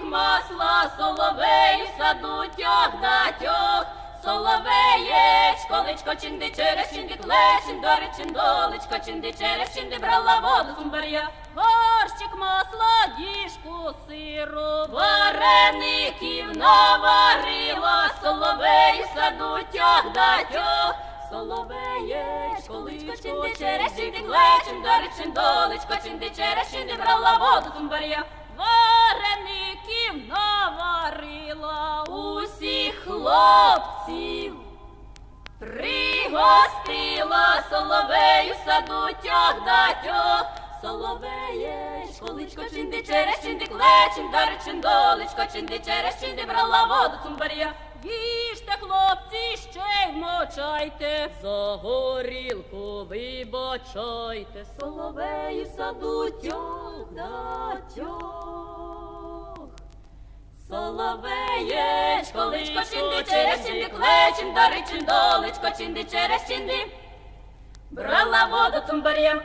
масла, соловею саду тьох да тьох. Соловеєч, количко чинди через чинди клечин, дори чиндолечко, чинди через чинди брала воду сумбар'я. Горщик масла, діжку сиру, вареників наварила, соловею саду тьох да тьох. Соловеєч, количко чинди через чинди клечин, дори чиндолечко, чинди через чинди брала воду сумбар'я. Усіх хлопців. Пригостила соловею саду тьох да тьох. Соловеєч, количко чинди через чинди клечин, дари чиндолечко, чинди через чинди брала воду цумбаря. Їжте, хлопці, ще й мочайте, за горілку вибачайте, соловею саду тьох да тьох. Соловеєч, количко чинди через чинди клечин, дари чиндолечко, чинди через чинди. Брала воду цумбаря.